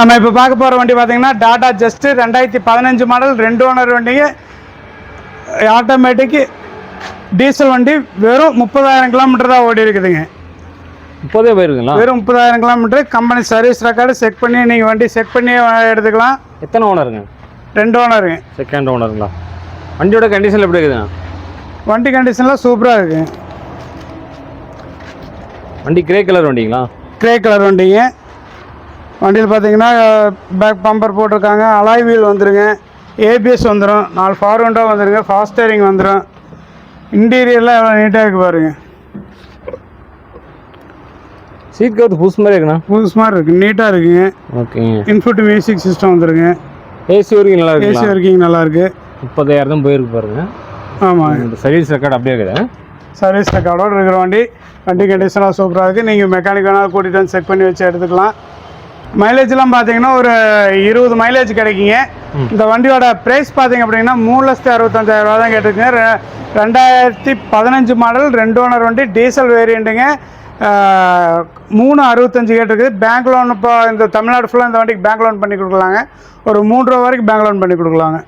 நம்ம இப்போ பார்க்க போகிற வண்டி பார்த்தீங்கன்னா டாடா ஜஸ்ட் ரெண்டாயிரத்தி பதினஞ்சு மாடல் ரெண்டு ஓனர் வண்டிங்க. ஆட்டோமேட்டிக் டீசல் வண்டி வெறும் முப்பதாயிரம் கிலோமீட்டர் தான் ஓடி இருக்குதுங்க. முப்பதே போயிருக்குங்களா? வெறும் முப்பதாயிரம் kilometre company service record check பண்ணி நீங்கள் வண்டி செக் பண்ணி எடுத்துக்கலாம். எத்தனை ஓனருங்க ரெண்டு ஓனருங்க செகண்ட் ஓனருங்களா வண்டியோட கண்டிஷன் எப்படி இருக்குதுண்ணா? வண்டி கண்டிஷன்லாம் சூப்பராக இருக்குங்க வண்டி கிரே கலர் வண்டிங்களா? கிரே கலர் வண்டிங்க. வண்டியில் பார்த்தீங்கன்னா பேக் பம்பர் போட்டிருக்காங்க. அலாய் வீல் வந்துருங்க. ஏபிஎஸ் வந்துடும் நாலு ஃபார் விண்டோ வந்துருங்க. ஃபாஸ்ட் ஸ்டேரிங் வந்துடும் இன்டீரியர்லாம் எவ்வளோ நீட்டாக இருக்கு பாருங்க. சீட் கவுத்து புதுசு மாதிரி இருக்குண்ணா? புதுசு மாதிரி இருக்குது நீட்டாக இருக்குங்க. ஓகேங்க இன்ஃபுட் மியூசிக் சிஸ்டம் வந்துருங்க. ஏசி வரைக்கும் நல்லா ஏசி இருக்குங்களா வரைக்கும் நல்லா இருக்கு. முப்பதாயிரம் தான் போயிருக்கு பாருங்க. ஆமாம் சர்வீஸ் ரெக்கார்டு அப்படியே இருக்குது. சர்வீஸ் ரெக்கார்டோடு இருக்கிற வண்டி. வண்டி கண்டிஷனாக சூப்பராக இருக்குது நீங்கள் மெக்கானிக் வேணாலும் கூட்டிகிட்டு வந்து செக் பண்ணி வச்சு எடுத்துக்கலாம். மைலேஜ்லாம் பார்த்தீங்கன்னா ஒரு இருபது மைலேஜ் கிடைக்குங்க. இந்த வண்டியோட ப்ரைஸ் பார்த்தீங்க அப்படின்னா மூணு லட்சத்தி அறுபத்தஞ்சாயிரம் ரூபா தான் கேட்டிருக்குங்க. ரெண்டாயிரத்தி பதினஞ்சு மாடல் ரெண்டு ஓனர் வண்டி டீசல் வேரியண்ட்டுங்க மூணு அறுபத்தஞ்சு கேட்டிருக்குது. பேங்க் லோன் இப்போ இந்த தமிழ்நாடு ஃபுல்லாக இந்த வண்டிக்கு பேங்க் லோன் பண்ணி கொடுக்கலாங்க. ஒரு மூணு ரூபா வரைக்கும் பேங்க் லோன் பண்ணி கொடுக்கலாங்க.